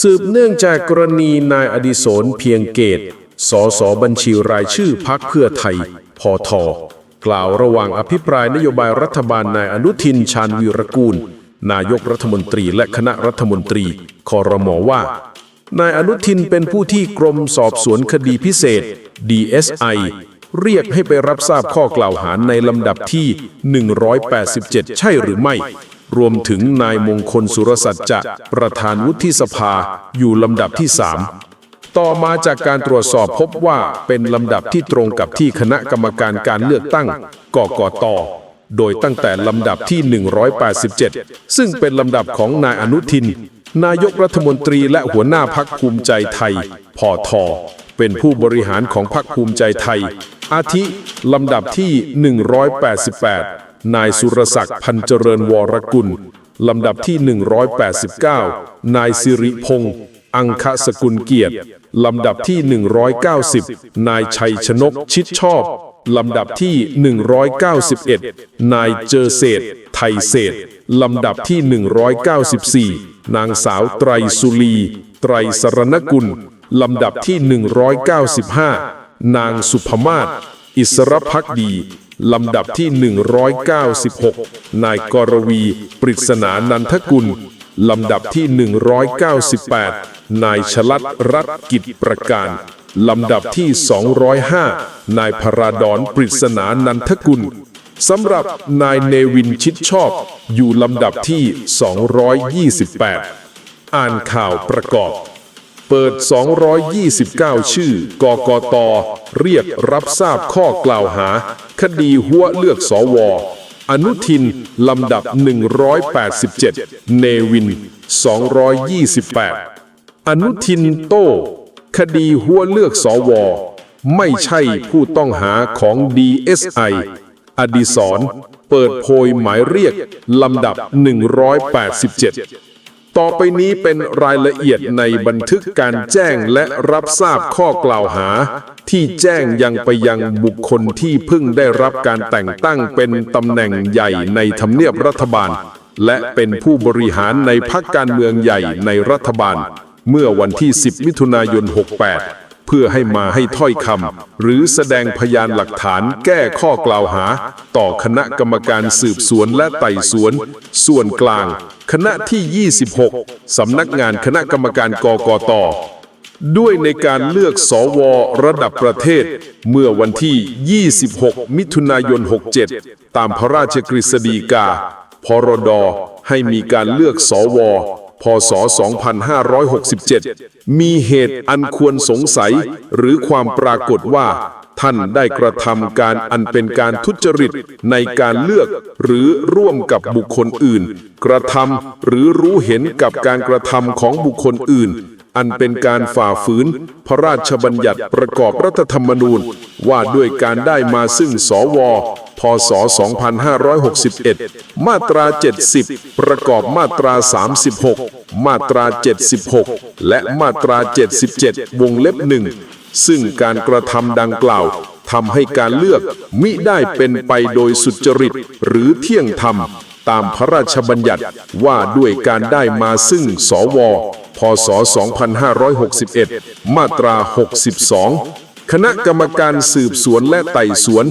สืบเนื่องจากกรณีนายอดิศรเพียงเกต สสบัญชีรายชื่อพักเพื่อไทย พอทกล่าวระหว่างอภิปรายนโยบายรัฐบาลนายอนุทินชาญวีรกูล นายกรัฐมนตรีและคณะรัฐมนตรีคอรมอว่า นายอนุทินเป็นผู้ที่กรมสอบสวนคดีพิเศษ DSI เรียกให้ไปรับทราบข้อกล่าวหาในลำดับที่ 187 ใช่หรือไม่ รวมถึงนายมงคลสุรสัจจะประธานวุฒิสภาอยู่ลำดับที่3ต่อมาจากการตรวจสอบพบว่าเป็นลำดับที่ตรงกับที่คณะกรรมการการเลือกตั้งกกตโดยตั้งแต่ลำดับที่ 187 ซึ่งเป็นลำดับของนายอนุทิน นายกรัฐมนตรีและหัวหน้าพักภูมิใจไทย พอทอเป็นผู้บริหารของพักภูมิใจไทย อาทิ ลำดับที่ 188 นายสุรศักดิ์พันเจริญวรกุล ลำดับที่ 189 นายสิริพงษ์อังคสกุลเกียรติ ลำดับที่ 190 นายชัยชนกชิดชอบ ลำดับที่ 191 นายเจอเศษไทยเศษ ลำดับที่ 194 นางสาวไตรสุรี ไตรสรณกุล ลำดับที่ 195 นางสุภมาศอิสรพักดี ลำดับที่ 196 นายกรวี ปริศนานันทกุล ลำดับที่ 198 นายชลัดรัตกิจประการ ลำดับที่ 205 นายพราดอนปริศนานันทกุลสำหรับนายเนวินชิดชอบ อยู่ลำดับที่ 228 อ่านข่าวประกอบ เปิด 229 ชื่อกกต เรียกรับทราบข้อกล่าวหา คดีหัวเลือกสว อนุทิน ลำดับ 187 เนวิน 228 อนุทินโต้ คดีหัวเลือกสว ไม่ใช่ผู้ต้องหาของ DSI อดิศร เปิดโพยหมายเรียก ลำดับ 187 ต่อไปนี้เป็นรายละเอียดในบันทึกการแจ้งและรับทราบข้อกล่าวหา ที่แจ้งยังไปยังบุคคลที่เพิ่งได้รับการแต่งตั้งเป็นตำแหน่งใหญ่ในทำเนียบรัฐบาล และเป็นผู้บริหารในพักการเมืองใหญ่ในรัฐบาล เมื่อวันที่ 10 มิถุนายน 68 พื่อให้มาให้ถ้อยคำหรือแสดงพยานหลักฐานแก้ข้อกล่าวหา ต่อคณะกรรมการสืบสวนและไต่สวน ส่วนกลาง คณะที่ 26 สำนักงานคณะกรรมการกกตด้วยในการเลือกสวระดับประเทศ เมื่อวันที่ 26 มิถุนายน 67 ตามพระราชกฤษฎีกา พรด ให้มีการเลือกสว พศ 2567 มีเหตุอันควรสงสัยหรือความปรากฏว่า ท่านได้กระทำการอันเป็นการทุจริตในการเลือกหรือร่วมกับบุคคลอื่น กระทำหรือรู้เห็นกับการกระทำของบุคคลอื่น อันเป็นการฝ่าฝืน พระราชบัญญัติประกอบรัฐธรรมนูญ ว่าด้วยการได้มาซึ่งสว พศ 2561 มาตรา 70 ประกอบมาตรา 36 มาตรา 76 และมาตรา 77 วงเล็บหนึ่งซึ่งการกระทำดังกล่าวทำให้การเลือกมิได้เป็นไปโดยสุจริตหรือเที่ยงธรรม ตามพระราชบัญญัติว่าด้วยการได้มาซึ่งสว พศ 2561 มาตรา 62 คณะกรรมการสืบสวนและไต่สวน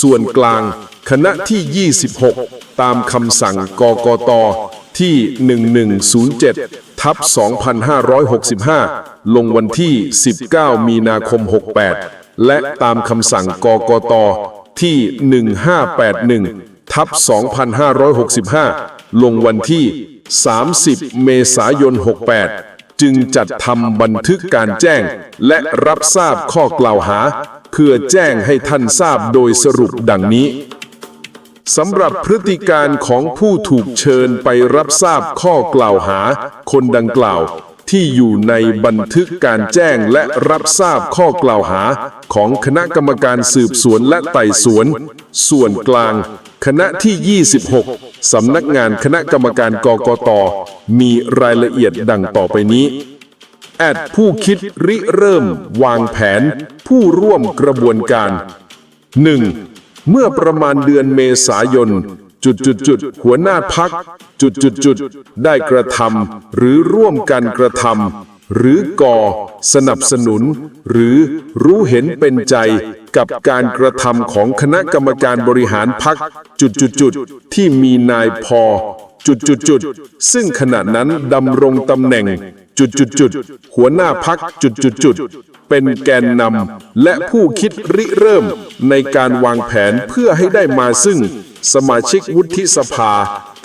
ส่วนกลาง คณะที่ 26 ตามคำสั่งกกตที่ 1107 ทับ 2565 ลงวันที่ 19 มีนาคม 68 และตามคำสั่งกกตที่ 1581 ทับ 2565 ลงวันที่ 30 เมษายน 68 จึงจัดทำบันทึกการแจ้ง และรับทราบข้อกล่าวหา เพื่อแจ้งให้ท่านทราบโดยสรุปดังนี้สำหรับพฤติการของผู้ถูกเชิญไปรับทราบข้อกล่าวหา คนดังกล่าวที่อยู่ในบันทึกการแจ้งและรับทราบข้อกล่าวหา ของคณะกรรมการสืบสวนและไต่สวน ส่วนกลาง คณะที่ 26 สำนักงานคณะกรรมการกกต มีรายละเอียดดังต่อไปนี้แอดผู้คิดริเริ่ม วางแผน ผู้ร่วมกระบวนการ 1. เมื่อประมาณเดือนเมษายน จุดจุดจุดหัวหน้าพัก จุดจุดจุดได้กระทำหรือร่วมกันกระทำ หรือก่อ สนับสนุน หรือรู้เห็นเป็นใจกับการกระทำของคณะกรรมการบริหารพักจุดจุดจุดที่มีนายพอจุดจุดจุดซึ่งขณะนั้นดำรงตำแหน่งจุดจุดจุดหัวหน้าพักจุดจุดจุดเป็นแกนนำและผู้คิดริเริ่มในการวางแผนเพื่อให้ได้มาซึ่งสมาชิกวุฒิสภา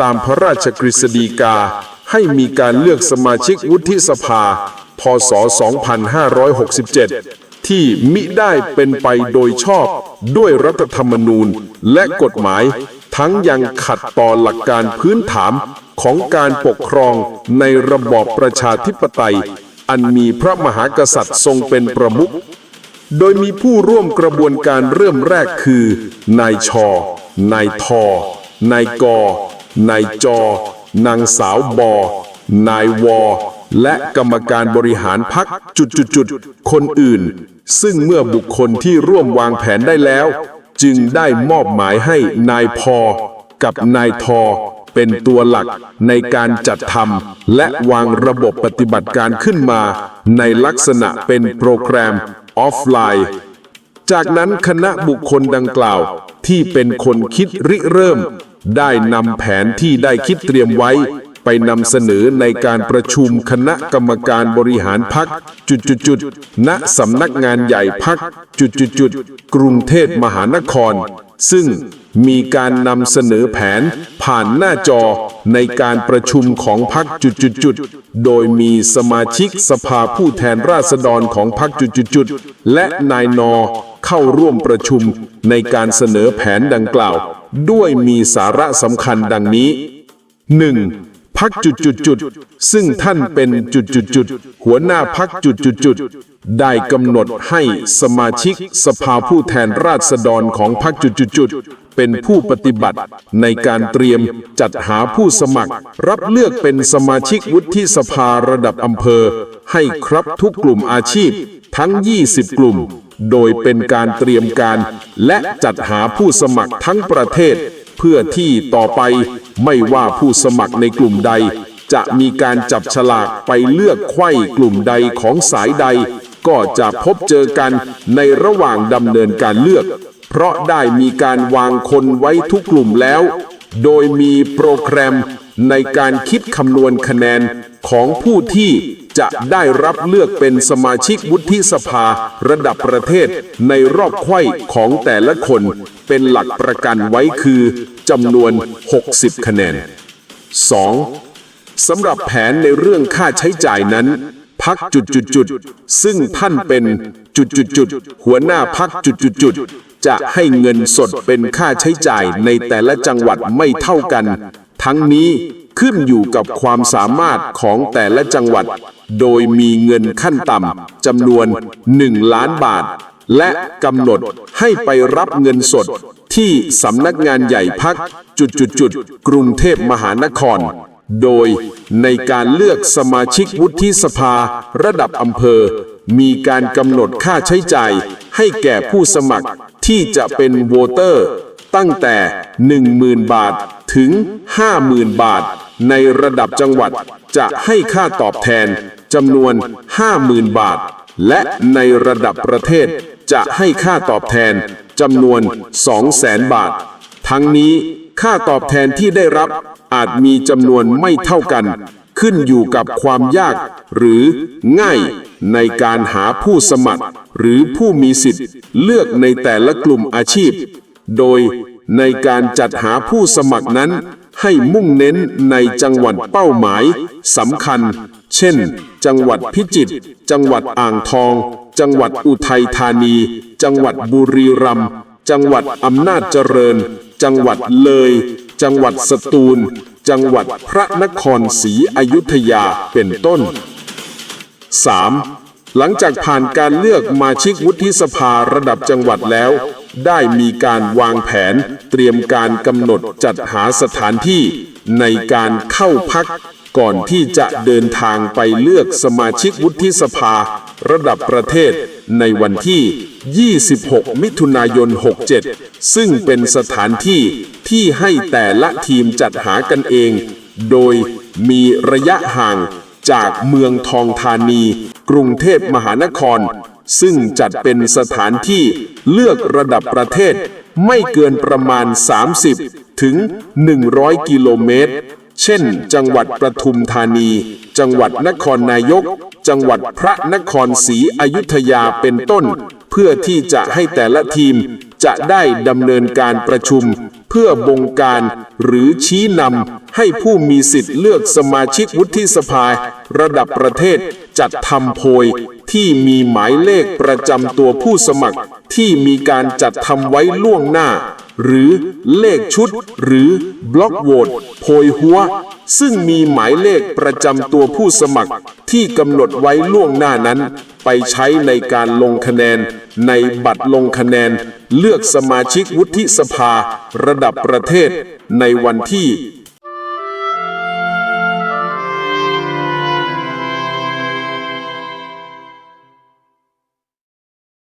ตามพระราชกฤษฎีกา ให้มีการเลือกสมาชิกวุฒิสภา พศ 2567 ที่มิได้เป็นไปโดยชอบด้วยรัฐธรรมนูญและกฎหมาย ทั้งยังขัดต่อหลักการพื้นฐานของการปกครองในระบอบประชาธิปไตย อันมีพระมหากษัตริย์ทรงเป็นประมุขโดยมีผู้ร่วมกระบวนการเริ่มแรกคือ นายชอ นายทอ นายกอ นายจอ นางสาวบอ นายวอ และกรรมการบริหารพักจุดๆคนอื่น ซึ่งเมื่อบุคคลที่ร่วมวางแผนได้แล้ว จึงได้มอบหมายให้นายพอ กับนายทอ เป็นตัวหลักในการจัดทำและวางระบบปฏิบัติการขึ้นมา ในลักษณะเป็นโปรแกรมออฟไลน์จากนั้นคณะบุคคลดังกล่าวที่เป็นคนคิดริเริ่ม ได้นำแผนที่ได้คิดเตรียมไว้ ไปนำเสนอในการประชุมคณะกรรมการบริหารพักจุดๆๆณสำนักงานใหญ่พักจุดๆกรุงเทพมหานคร ซึ่งมีการนำเสนอแผนผ่านหน้าจอในการประชุมของพักจุดๆโดยมีสมาชิกสภาผู้แทนราษฎรของพักจุดๆๆและนายนอ เข้าร่วมประชุมในการเสนอแผนดังกล่าว ด้วยมีสาระสำคัญดังนี้ 1. พักจุดจุดจุดซึ่งท่านเป็นจุดจุดจุดหัวหน้าพักจุดจุดจุดได้กำหนดให้สมาชิกสภาผู้แทนราษฎรของพักจุดจุดจุดเป็นผู้ปฏิบัติในการเตรียมจัดหาผู้สมัคร รับเลือกเป็นสมาชิกวุฒิสภาระดับอำเภอ ให้ครับทุกกลุ่มอาชีพทั้ง 20 กลุ่ม โดยเป็นการเตรียมการ และจัดหาผู้สมัครทั้งประเทศ เพื่อที่ต่อไปไม่ว่าผู้สมัครในกลุ่มใด จะมีการจับฉลากไปเลือกไขว้กลุ่มใดของสายใด ก็จะพบเจอกันในระหว่างดำเนินการเลือก เพราะได้มีการวางคนไว้ทุกกลุ่มแล้ว โดยมีโปรแกรม ในการคิดคำนวณคะแนนของผู้ที่จะได้รับเลือกเป็นสมาชิกวุฒิสภาระดับประเทศในรอบไขว้ของแต่ละคนเป็นหลักประกันไว้คือจำนวน 60 คะแนน 2. สำหรับแผนในเรื่องค่าใช้จ่ายนั้นพักจุดจุดจุดซึ่งท่านเป็นจุดจุดจุดหัวหน้าพักจุดจุดจุดจะให้เงินสดเป็นค่าใช้จ่ายในแต่ละจังหวัดไม่เท่ากัน ทั้งนี้ขึ้นอยู่กับความสามารถของแต่ละจังหวัด โดยมีเงินขั้นต่ำจำนวน 1 ล้านบาท และกำหนดให้ไปรับเงินสดที่สำนักงานใหญ่พักจุดจุดจุดๆกรุงเทพมหานคร โดยในการเลือกสมาชิกวุฒิสภาระดับอำเภอ มีการกำหนดค่าใช้จ่ายให้แก่ผู้สมัครที่จะเป็นโหวเตอร์ ตั้งแต่ 10,000 บาท ถึง 50,000 บาท ในระดับจังหวัดจะให้ค่าตอบแทนจำนวน 50,000 บาท และในระดับประเทศจะให้ค่าตอบแทนจำนวน 200,000 บาท ทั้งนี้ค่าตอบแทนที่ได้รับอาจมีจำนวนไม่เท่ากัน ขึ้นอยู่กับความยาก หรือง่ายในการหาผู้สมัคร หรือผู้มีสิทธิ์เลือกในแต่ละกลุ่มอาชีพ โดย ในการจัดหาผู้สมัครนั้นให้มุ่งเน้นในจังหวัดเป้าหมายสำคัญ เช่น จังหวัดพิจิตร จังหวัดอ่างทอง จังหวัดอุทัยธานี จังหวัดบุรีรัมย์ จังหวัดอำนาจเจริญ จังหวัดเลย จังหวัดสตูล จังหวัดพระนครศรีอยุธยาเป็นต้น 3. หลังจากผ่านการเลือกมาชิกวุฒิสภาระดับจังหวัดแล้ว ได้มีการวางแผนเตรียมการกำหนดจัดหาสถานที่ในการเข้าพักก่อนที่จะเดินทางไปเลือกสมาชิกวุฒิสภา ระดับประเทศในวันที่ 26 มิถุนายน 67 ซึ่งเป็นสถานที่ที่ให้แต่ละทีมจัดหากันเอง โดยมีระยะห่างจากเมืองทองธานี กรุงเทพมหานคร ซึ่งจัดเป็นสถานที่เลือกระดับประเทศไม่เกินประมาณ 30 ถึง 100 กิโลเมตร เช่น จังหวัดประทุมธานี จังหวัดนครนายก จังหวัดพระนครศรีอยุธยาเป็นต้น เพื่อที่จะให้แต่ละทีมจะได้ดำเนินการประชุม เพื่อบงการหรือชี้นำให้ผู้มีสิทธิ์เลือกสมาชิกวุฒิสภาระดับประเทศจัดทำโพย ที่มีหมายเลขประจำตัวผู้สมัครที่มีการจัดทำไว้ล่วงหน้า หรือเลขชุด หรือบล็อกโหวตโพยหัว ซึ่งมีหมายเลขประจำตัวผู้สมัครที่กำหนดไว้ล่วงหน้านั้น ไปใช้ในการลงคะแนน ในบัตรลงคะแนน เลือกสมาชิกวุฒิสภา ระดับประเทศ ในวันที่